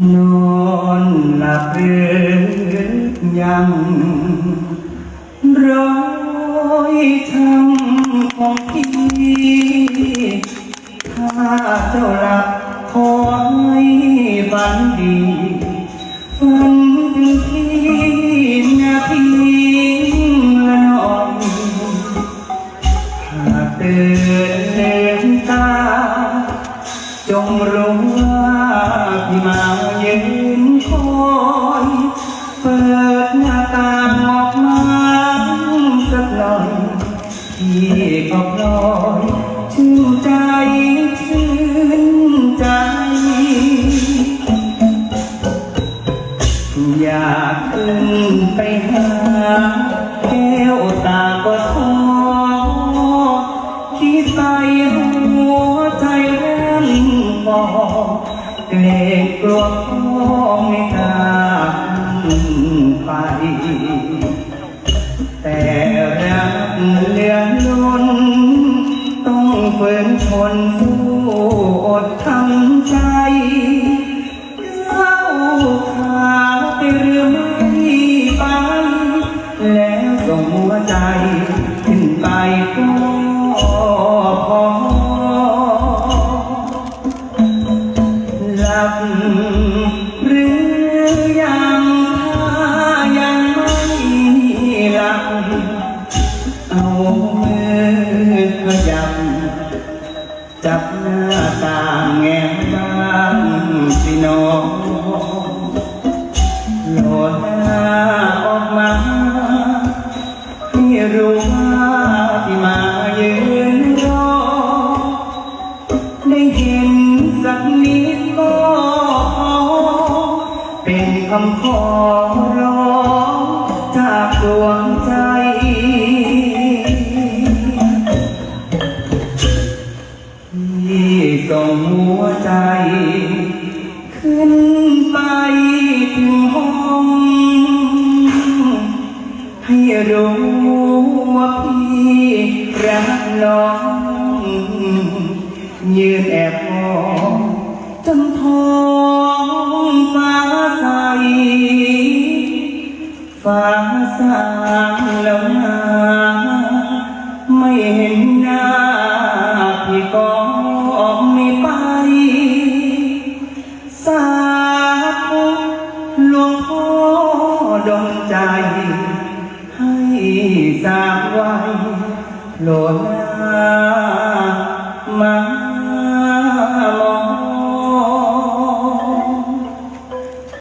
นอนหลับหรือยังร้อยช้ำของพี่ถ้าเจ้าหลับขอให้ฝันดีฝันถึงพี่นาทีละนอยหากเตือน งรู้ว่าพี่มายืนคอยเปิดหน้าตางออกมาสักหน่อยพี่ก็พลอยชื่นใจชื่นใจ อยากขึ้นไปหาแก้ว ร มือขยับจับหน้าตาแง้มบ้างสิน้องโหลดหน้าออกมาให้รู้ว่าที่มายืนรอ ได้เห็นสักนิดก็เป็นคำขอร้องจากดวงใจ ส่งหัวใจ ขึ้นไปถึงห้องให้รู้ว่าพี่รักน้อง ยืนแอบมองจนท้องฟ้าใสฟ้าสางแล้วนาไม่เห็น สาธุหลวงพ่อดลใจ ให้สามไว้โลนามา